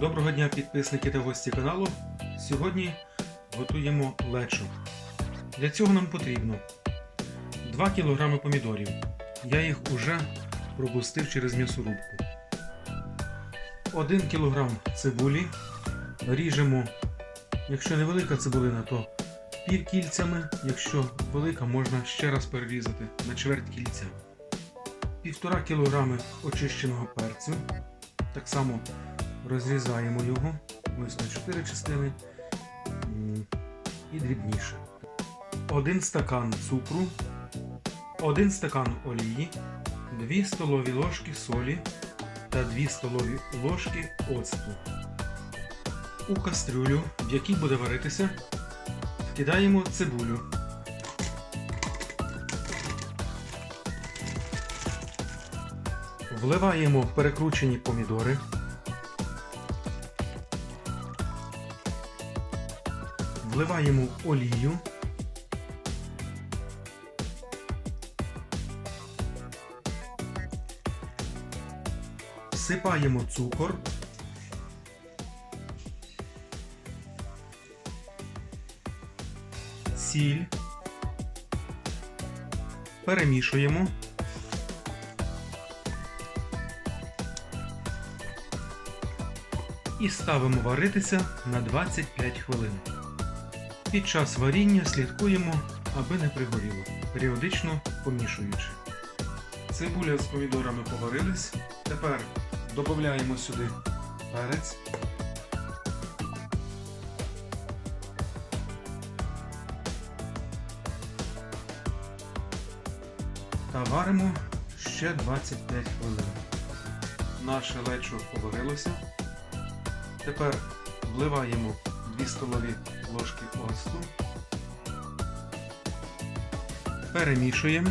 Доброго дня, підписники та гості каналу. Сьогодні готуємо лечо. Для цього нам потрібно 2 кг помідорів. Я їх уже пропустив через м'ясорубку. 1 кг цибулі. Ріжемо, якщо невелика цибулина, то пів кільцями, якщо велика, можна ще раз перерізати на чверть кільця. 1,5 кг очищеного перцю. Так само розрізаємо його ось на 4 частини і дрібніше. 1 стакан цукру, 1 стакан олії, 2 столові ложки солі та 2 столові ложки оцту. У кастрюлю, в якій буде варитися, вкидаємо цибулю. Вливаємо перекручені помідори. Вливаємо олію. Всипаємо цукор. Сіль. Перемішуємо. І ставимо варитися на 25 хвилин. Під час варіння слідкуємо, аби не пригоріло, періодично помішуючи. Цибуля з помідорами поварились. Тепер додаємо сюди перець. Та варимо ще 25 хвилин. Наше лечо поварилося. Тепер вливаємо 2 столові ложки оцту. Перемішуємо.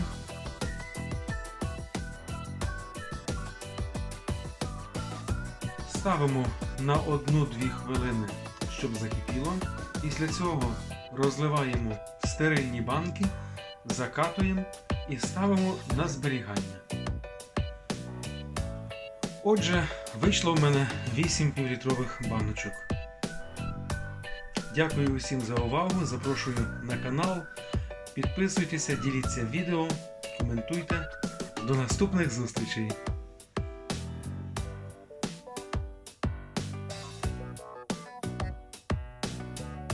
Ставимо на 1-2 хвилини, щоб закипіло. Після цього розливаємо в стерильні банки, закатуємо і ставимо на зберігання. Отже, вийшло в мене 8 півлітрових баночок. Дякую усім за увагу. Запрошую на канал. Підписуйтеся, діліться відео, коментуйте. До наступних зустрічей!